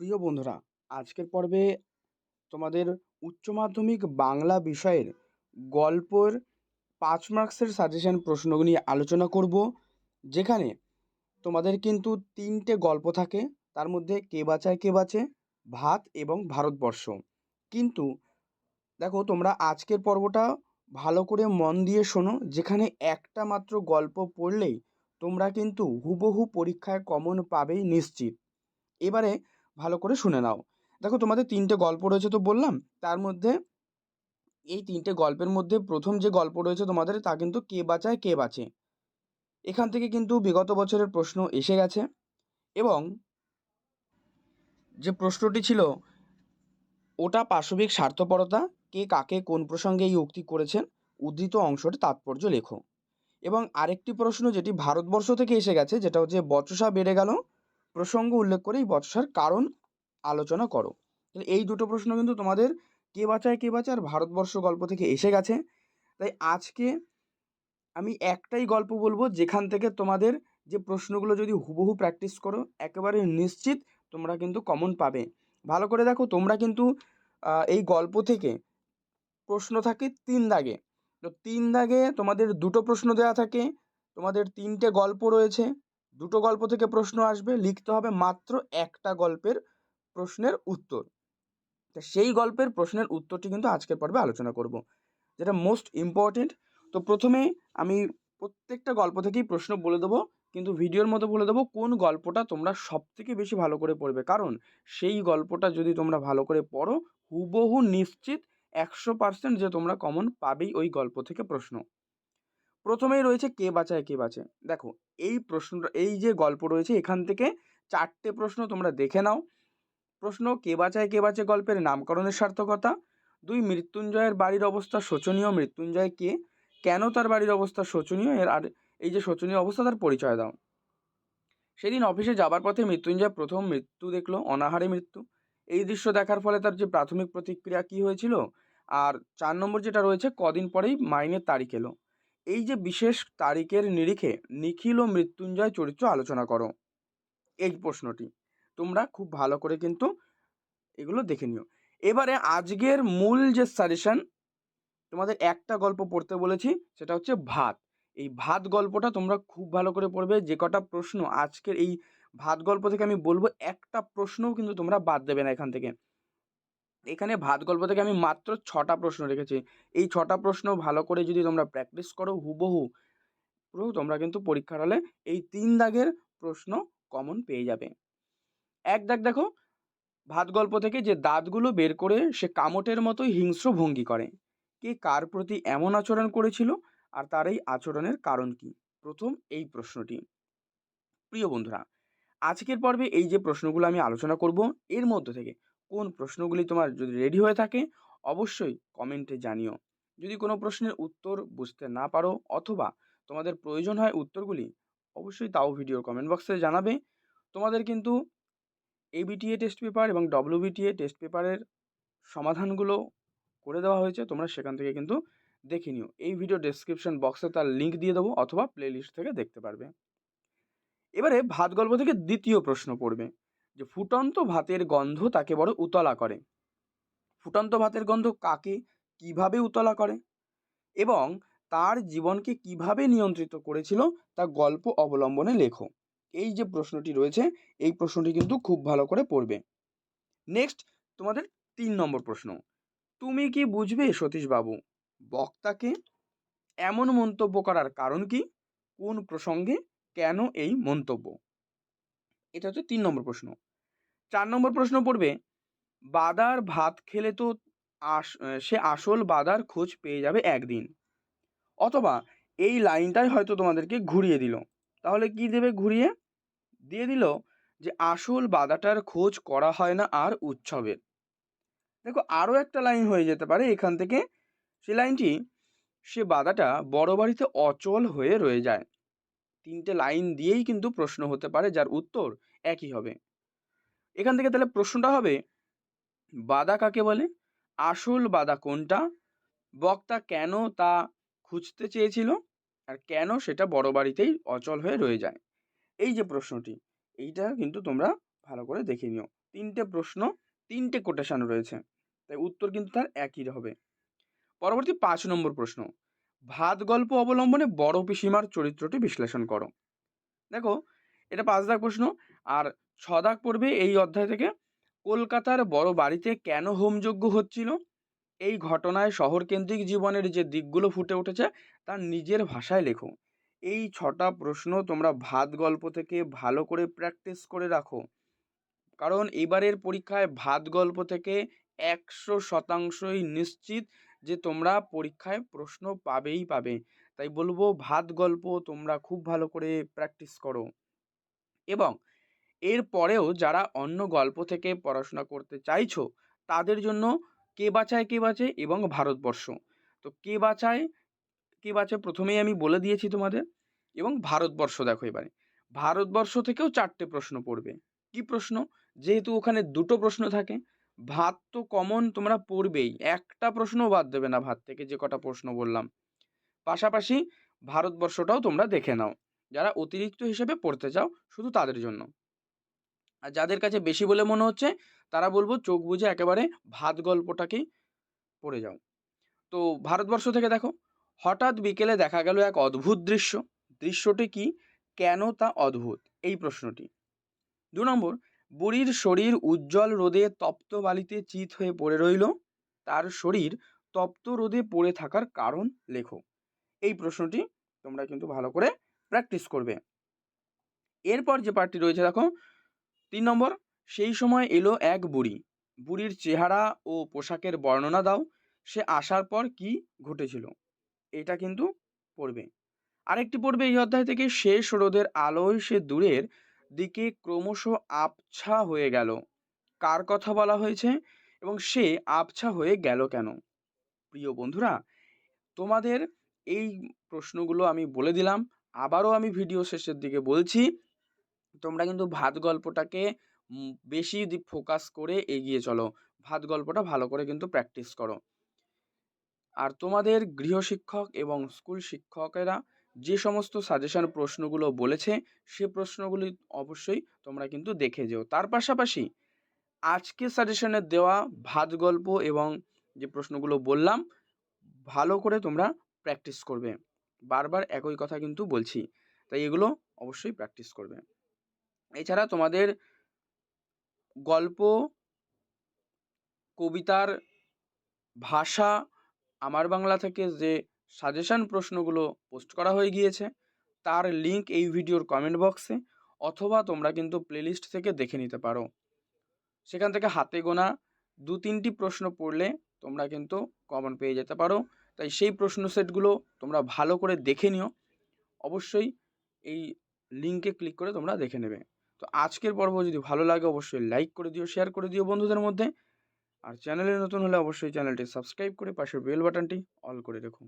প্রিয় বন্ধুরা, আজকের পর্বে তোমাদের উচ্চ মাধ্যমিক বাংলা বিষয়ের গল্পর পাঁচ মার্কসের সাজেশন প্রশ্নগুলি নিয়ে আলোচনা করব, যেখানে তোমাদের কিন্তু তিনটে গল্প থাকে, তার মধ্যে কে বাঁচায়, কে বাঁচে, ভাত এবং ভারতবর্ষ। কিন্তু দেখো, তোমরা আজকের পর্বটা ভালো করে মন দিয়ে শোনো, যেখানে একটা মাত্র গল্প পড়লেই তোমরা কিন্তু হুবহু পরীক্ষায় কমন পাবেই নিশ্চিত। এবারে ভালো করে শুনে নাও। দেখো তোমাদের তিনটে গল্প রয়েছে তো বললাম, তার মধ্যে এই তিনটে গল্পের মধ্যে প্রথম যে গল্প রয়েছে তোমাদের, তা কিন্তু কে বাঁচায়, কে বাঁচে? এখান থেকে কিন্তু বিগত বছরের প্রশ্ন এসে গেছে এবং যে প্রশ্নটি ছিল, ওটা পাশবিক স্বার্থপরতা, কে কাকে কোন প্রসঙ্গে এই উক্তি করেছেন, উদ্ধৃত অংশটি তাৎপর্য লেখো। এবং আরেকটি প্রশ্ন যেটি ভারতবর্ষ থেকে এসে গেছে, যেটা হচ্ছে বচসা বেড়ে গেল প্রসঙ্গ উল্লেখ করে এই বচসার কারণ আলোচনা করো। এই দুটো প্রশ্ন কিন্তু তোমাদের কে বাঁচায় কে বাঁচায় আর ভারতবর্ষ গল্প থেকে এসে গেছে। তাই আজকে আমি একটাই গল্প বলব যেখান থেকে তোমাদের যে প্রশ্নগুলো যদি হুবহু প্র্যাকটিস করো, একেবারে নিশ্চিত তোমরা কিন্তু কমন পাবে। ভালো করে দেখো, তোমরা কিন্তু এই গল্প থেকে প্রশ্ন থাকে তিন দাগে। তো তিন দাগে তোমাদের দুটো প্রশ্ন দেওয়া থাকে, তোমাদের তিনটে গল্প রয়েছে। দুটো গল্প থেকে প্রশ্ন আসবে, লিখতে হবে মাত্র একটা গল্পের প্রশ্নের উত্তর। তা সেই গল্পের প্রশ্নের উত্তরটি কিন্তু আজকের পর্বে আলোচনা করব, যেটা মোস্ট ইম্পর্টেন্ট তো প্রথমে আমি প্রত্যেকটা গল্প থেকেই প্রশ্ন বলে দেবো, কিন্তু ভিডিওর মতো বলে দেবো কোন গল্পটা তোমরা সব থেকে বেশি ভালো করে পড়বে। কারণ সেই গল্পটা যদি তোমরা ভালো করে পড়ো, হুবহু নিশ্চিত একশো পার্সেন্ট যে তোমরা কমন পাবেই ওই গল্প থেকে প্রশ্ন। প্রথমেই রয়েছে কে বাঁচায় কে বাঁচে দেখো, এই প্রশ্নটা, এই যে গল্প রয়েছে, এখান থেকে চারটে প্রশ্ন তোমরা দেখে নাও। প্রশ্ন, কে বাঁচায় কে বাঁচে গল্পের নামকরণের সার্থকতা। দুই, মৃত্যুঞ্জয়ের বাড়ির অবস্থা শোচনীয়, মৃত্যুঞ্জয় কে? কেন তার বাড়ির অবস্থা শোচনীয়? এর আর, এই যে শোচনীয় অবস্থা, তার পরিচয় দাও। সেদিন অফিসে যাবার পথে মৃত্যুঞ্জয় প্রথম মৃত্যু দেখল, অনাহারে মৃত্যু। এই দৃশ্য দেখার ফলে তার যে প্রাথমিক প্রতিক্রিয়া কী হয়েছিল? আর চার নম্বর যেটা রয়েছে, কদিন পরেই মাইনের তারিখ এলো। এই যে বিশেষ তারিখের নিরিখে নিখিল ও মৃত্যুঞ্জয় চরিত্র আলোচনা করো। এই প্রশ্নটি। তোমরা খুব ভালো করে কিন্তু এগুলো দেখে নিও। এবারে আজকের মূল যে সাজেশন তোমাদের একটা গল্প পড়তে বলেছি, সেটা হচ্ছে ভাত। এই ভাত গল্পটা তোমরা খুব ভালো করে পড়বে। যে কটা প্রশ্ন আজকের এই ভাত গল্প থেকে আমি বলব, একটা প্রশ্নও কিন্তু তোমরা বাদ দেবে না এখান থেকে। এখানে ভাত গল্প থেকে আমি মাত্র ছটা প্রশ্ন রেখেছি। এই ছটা প্রশ্ন ভালো করে যদি তোমরা প্র্যাকটিস করো হুবহু, পুরো তোমরা কিন্তু পরীক্ষার হলে এই তিন দাগের প্রশ্ন কমন পেয়ে যাবে। এক দাগ দেখো ভাত গল্প থেকে যে দাঁতগুলো বের করে সে কামটের মতোই হিংস্র ভঙ্গি করে। কে কার প্রতি এমন আচরণ করেছিল আর তার এই আচরণের কারণ কি? প্রথম এই প্রশ্নটি। প্রিয় বন্ধুরা, আজকের পর্বে এই যে প্রশ্নগুলো আমি আলোচনা করব, এর মধ্যে থেকে কোন প্রশ্নগুলি তোমার যদি রেডি হয়ে থাকে, অবশ্যই কমেন্টে জানিও। যদি কোনো প্রশ্নের উত্তর বুঝতে না পারো অথবা তোমাদের প্রয়োজন হয় উত্তরগুলি, অবশ্যই তাও ভিডিওর কমেন্ট বক্সে জানাবে। তোমাদের কিন্তু এবিটিএ টেস্ট পেপার এবং ডব্লিউবিটিএ টেস্ট পেপারের সমাধানগুলো করে দেওয়া হয়েছে, তোমরা সেখান থেকে কিন্তু দেখে নিও। এই ভিডিও ডেসক্রিপশন বক্সে তার লিঙ্ক দিয়ে দেবো অথবা প্লেলিস্ট থেকে দেখতে পারবে। এবারে ভাত গল্প থেকে দ্বিতীয় প্রশ্ন পড়বে। যে ফুটন্ত ভাতের গন্ধ তাকে বড় উতলা করে। ফুটন্ত ভাতের গন্ধ কাকে কীভাবে উতলা করে? এবং তার জীবনকে কীভাবে নিয়ন্ত্রিত করেছিল তা গল্প অবলম্বনে লেখো। এই যে প্রশ্নটি রয়েছে, এই প্রশ্নটি কিন্তু খুব ভালো করে পড়বে। নেক্সট, তোমাদের তিন নম্বর প্রশ্ন। তুমি কি বুঝবে সতীশবাবু, বক্তাকে এমন মন্তব্য করার কারণ কি? কোন প্রসঙ্গে কেন এই মন্তব্য? এটা হচ্ছে তিন নম্বর প্রশ্ন। চার নম্বর প্রশ্ন পড়বে, বাদার ভাত খেলে তো আস, সে আসল বাদার খোঁজ পেয়ে যাবে একদিন। অথবা এই লাইনটাই হয়তো তোমাদেরকে ঘুরিয়ে দিল। তাহলে কি দেবে ঘুরিয়ে? দিয়ে দিল যে আসল বাদাটার খোঁজ করা হয় না আর উৎসবের। দেখো আরও একটা লাইন হয়ে যেতে পারে এখান থেকে। সে লাইনটি, সে বাদাটা বড় বাড়িতে অচল হয়ে রয়ে যায়। তিনটে লাইন দিয়েই কিন্তু প্রশ্ন হতে পারে, যার উত্তর একই হবে। এখান থেকে তাহলে প্রশ্নটা হবে বাদা কাকে বলে? আসল বাদা কোনটা? বক্তা কেন তা খুঁজতে চেয়েছিল? আর কেন সেটা বড় বাড়িতেই অচল হয়ে রয়ে যায়? এই যে প্রশ্নটি, এইটা কিন্তু তোমরা ভালো করে দেখে নিও। তিনটে প্রশ্ন, তিনটে কোটেশন রয়েছে। তাই উত্তর কিন্তু তার একই হবে। পরবর্তী পাঁচ নম্বর প্রশ্ন ভাত গল্প অবলম্বনে বড় পিসিমার চরিত্রটি বিশ্লেষণ করো। দেখো, এটা পাঁচ দাগ প্রশ্ন। আর ছ দাগ পড়বে এই অধ্যায় থেকে, কলকাতার বড় বাড়িতে কেন হোমযজ্ঞ হচ্ছিল? এই ঘটনায় শহরকেন্দ্রিক জীবনের যে দিকগুলো ফুটে উঠেছে তার নিজের ভাষায় লেখো। এই ছটা প্রশ্ন তোমরা ভাত গল্প থেকে ভালো করে প্র্যাকটিস করে রাখো। কারণ এবারের পরীক্ষায় ভাত গল্প থেকে একশো শতাংশই নিশ্চিত যে তোমরা পরীক্ষায় প্রশ্ন পাবেই পাবে। তাই বলব ভাত গল্প তোমরা খুব ভালো করে প্র্যাকটিস করো। এবং এর পরেও যারা অন্য গল্প থেকে পড়াশোনা করতে চাইছো, তাদের জন্য কে বাঁচায় কে বাঁচে এবং ভারতবর্ষ। তো কে বাঁচায়, কে বাঁচে প্রথমেই আমি বলে দিয়েছি তোমাদের। এবং ভারতবর্ষ দেখো এবারে। ভারতবর্ষ থেকেও চারটে প্রশ্ন পড়বে। কি প্রশ্ন? যেহেতু ওখানে দুটো প্রশ্ন থাকে ভাত তো কমন তোমরা পড়বেই। একটা প্রশ্নও বাদ দেবে না ভাত থেকে, যে কটা প্রশ্ন বললাম। পাশাপাশি ভারতবর্ষটাও তোমরা দেখে নাও। যারা অতিরিক্ত হিসেবে পড়তে চাও, শুধু তাদের জন্য। আর যাদের কাছে বেশি বলে মনে হচ্ছে, তারা বলব চোখ বুঝে একেবারে ভাত গল্পটাকেই পড়ে যাও। তো ভারতবর্ষ থেকে দেখো, হঠাৎ বিকেলে দেখা গেল এক অদ্ভুত দৃশ্য। দৃশ্যটি কি? কেন তা অদ্ভুত? এই প্রশ্নটি। দু নম্বর বুড়ির শরীর উজ্জ্বল রোদে তপ্ত বালিতে চিত হয়ে পড়ে রইল। তার শরীর তপ্ত রোদে পড়ে থাকার কারণ লেখো। এই প্রশ্নটি তোমরা কিন্তু ভালো করে প্র্যাকটিস করবে। এরপর যে পার্টটি রয়েছে দেখো, তিন নম্বর, সেই সময় এলো এক বুড়ি। বুড়ির চেহারা ও পোশাকের বর্ণনা দাও, সে আসার পর কি ঘটেছিল, এটা কিন্তু পড়বে। আরেকটি পড়বে এই অধ্যায় থেকে, শেষ রোদের আলোয় সে দূরের দিকে ক্রমশ আবছা হয়ে গেল। কার কথা বলা হয়েছে এবং সে আবছা হয়ে গেল কেন? প্রিয় বন্ধুরা, তোমাদের এই প্রশ্নগুলো আমি বলে দিলাম, আবারও আমি ভিডিও শেষের দিকে বলছি, তোমরা কিন্তু ভাত গল্পটাকে বেশি ফোকাস করে এগিয়ে চলো। ভাত গল্পটা ভালো করে কিন্তু প্র্যাকটিস করো। আর তোমাদের গৃহশিক্ষক এবং স্কুল শিক্ষকেরা যে সমস্ত সাজেশন প্রশ্নগুলো বলেছে, সে প্রশ্নগুলি অবশ্যই তোমরা কিন্তু দেখে যেও। তার পাশাপাশি আজকে সাজেশনের দেওয়া ভাত গল্প এবং যে প্রশ্নগুলো বললাম, ভালো করে তোমরা প্র্যাকটিস করবে। বারবার একই কথা কিন্তু বলছি, তাই এগুলো অবশ্যই প্র্যাকটিস করবে। এছাড়া তোমাদের গল্প, কবিতার ভাষা, আমার বাংলা থেকে যে সাজেশান প্রশ্নগুলো পোস্ট করা হয়ে গিয়েছে। তার লিঙ্ক এই ভিডিওর কমেন্ট বক্সে অথবা তোমরা কিন্তু প্লেলিস্ট থেকে দেখে নিতে পারো। সেখান থেকে হাতে গোনা দু তিনটি প্রশ্ন পড়লে তোমরা কিন্তু কমন পেয়ে যেতে পারো। তাই সেই প্রশ্ন সেটগুলো তোমরা ভালো করে দেখে নিও। অবশ্যই এই লিঙ্কে ক্লিক করে তোমরা দেখে নেবে। তো আজকের পর্ব যদি ভালো লাগে অবশ্যই লাইক করে দিও শেয়ার করে দিও বন্ধুদের মধ্যে। আর চ্যানেলে নতুন হলে অবশ্যই চ্যানেলটি সাবস্ক্রাইব করে পাশের বেল বাটনটি অল করে রেখো।